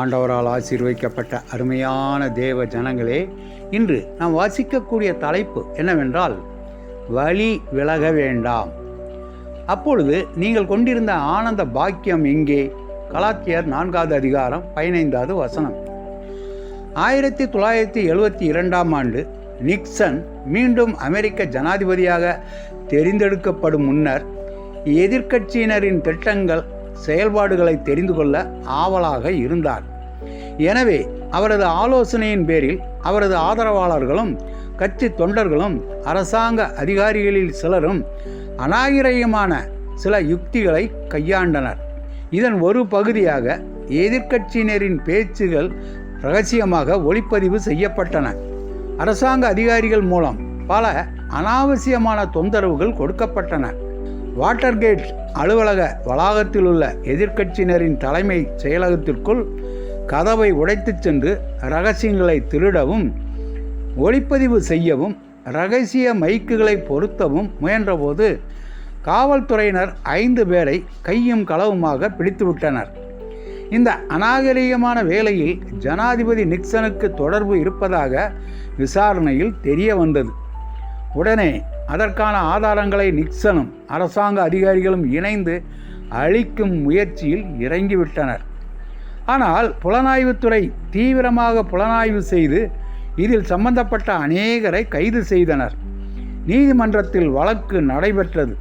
ஆண்டவரால் ஆசீர்வதிக்கப்பட்ட அருமையான தேவ ஜனங்களே இன்று நாம் வாசிக்கக்கூடிய தலைப்பு என்னவென்றால் வழி விலக வேண்டாம். அப்பொழுது நீங்கள் கொண்டிருந்த ஆனந்த பாக்கியம் எங்கே? கலாத்தியர் நான்காவது அதிகாரம் பதினைந்தாவது வசனம். ஆயிரத்தி தொள்ளாயிரத்தி எழுபத்தி இரண்டாம் ஆண்டு நிக்சன் மீண்டும் அமெரிக்க ஜனாதிபதியாக தெரிந்தெடுக்கப்படும் முன்னர் எதிர்க்கட்சியினரின் திட்டங்கள் செயல்பாடுகளை தெரிந்து கொள்ள ஆவலாக இருந்தார். எனவே அவரது ஆலோசனையின் பேரில் அவரது ஆதரவாளர்களும் கட்சி தொண்டர்களும் அரசாங்க அதிகாரிகளில் சிலரும் அநாகரிகமான சில யுக்திகளை கையாண்டனர். இதன் ஒரு பகுதியாக எதிர்க்கட்சியினரின் பேச்சுகள் ரகசியமாக ஒளிப்பதிவு செய்யப்பட்டன. அரசாங்க அதிகாரிகள் மூலம் பல அனாவசியமான தொந்தரவுகள் கொடுக்கப்பட்டன. வாட்டர்கேட் அலுவலக வளாகத்தில் உள்ள எதிர்க்கட்சியினரின் தலைமை செயலகத்திற்குள் கதவை உடைத்துச் சென்று ரகசியங்களை திருடவும் ஒளிப்பதிவு செய்யவும் ரகசிய மைக்குகளை பொருத்தவும் முயன்றபோது காவல்துறையினர் ஐந்து பேரை கையும் களவுமாக பிடித்துவிட்டனர். இந்த அநாகரிகமான வேளையில் ஜனாதிபதி நிக்சனுக்கு தொடர்பு இருப்பதாக விசாரணையில் தெரிய வந்தது. உடனே அதற்கான ஆதாரங்களை நிக்சனும் அரசாங்க அதிகாரிகளும் இணைந்து அழிக்கும் முயற்சியில் இறங்கிவிட்டனர். ஆனால் புலனாய்வுத்துறை தீவிரமாக புலனாய்வு செய்து இதில் சம்பந்தப்பட்ட அநேகரை கைது செய்தனர். நீதிமன்றத்தில் வழக்கு நடைபெற்றது.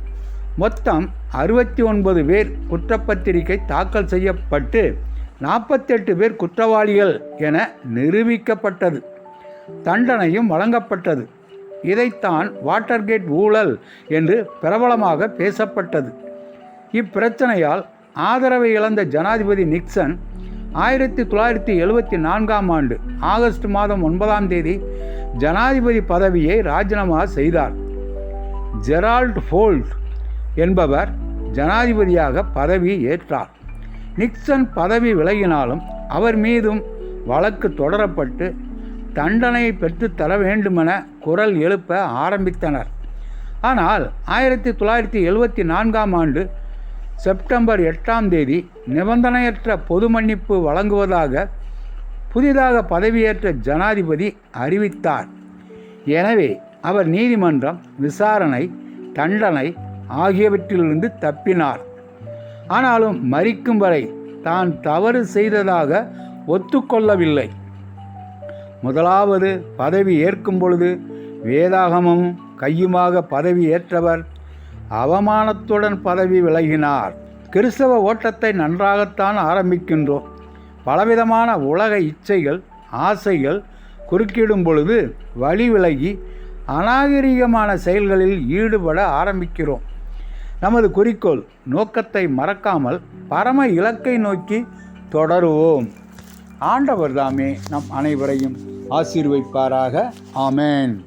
மொத்தம் அறுபத்தி ஒன்பது பேர் குற்றப்பத்திரிகை தாக்கல் செய்யப்பட்டு நாற்பத்தெட்டு பேர் குற்றவாளிகள் என நிரூபிக்கப்பட்டது. தண்டனையும் வழங்கப்பட்டது. இதைத்தான் வாட்டர்கேட் ஊழல் என்று பிரபலமாக பேசப்பட்டது. இப்பிரச்சனையால் ஆதரவை இழந்த ஜனாதிபதி நிக்சன் ஆயிரத்தி தொள்ளாயிரத்தி எழுபத்தி நான்காம் ஆண்டு ஆகஸ்ட் மாதம் ஒன்பதாம் தேதி ஜனாதிபதி பதவியை ராஜினாமா செய்தார். ஜெரால்ட் ஃபோல்ட் என்பவர் ஜனாதிபதியாக பதவி ஏற்றார். நிக்சன் பதவி விலகினாலும் அவர் மீதும் வழக்கு தொடரப்பட்டு தண்டனையை பெற்று தர வேண்டுமென குரல் எழுப்ப ஆரம்பித்தனர். ஆனால் ஆயிரத்தி தொள்ளாயிரத்தி எழுபத்தி நான்காம் ஆண்டு செப்டம்பர் எட்டாம் தேதி நிபந்தனையற்ற பொது மன்னிப்பு வழங்குவதாக புதிதாக பதவியேற்ற ஜனாதிபதி அறிவித்தார். எனவே அவர் நீதிமன்றம் விசாரணை தண்டனை ஆகியவற்றிலிருந்து தப்பினார். ஆனாலும் மறிக்கும் வரை தான் தவறு செய்ததாக ஒத்துக்கொள்ளவில்லை. முதலாவது பதவி ஏற்கும் பொழுது வேதாகமும் கையுமாக பதவி ஏற்றவர். அவமானத்துடன் பதவி விலகினார். கிறிஸ்தவ ஓட்டத்தை நன்றாகத்தான் ஆரம்பிக்கின்றோம். பலவிதமான உலக இச்சைகள் ஆசைகள் குறுக்கிடும் பொழுது வழி விலகி அநாகரிகமான செயல்களில் ஈடுபட ஆரம்பிக்கிறோம். நமது குறிக்கோள் நோக்கத்தை மறக்காமல் பரம இலக்கை நோக்கி தொடருவோம். ஆண்டவர் தாமே நம் அனைவரையும் ஆசீர்வைப்பாராக ஆமேன்.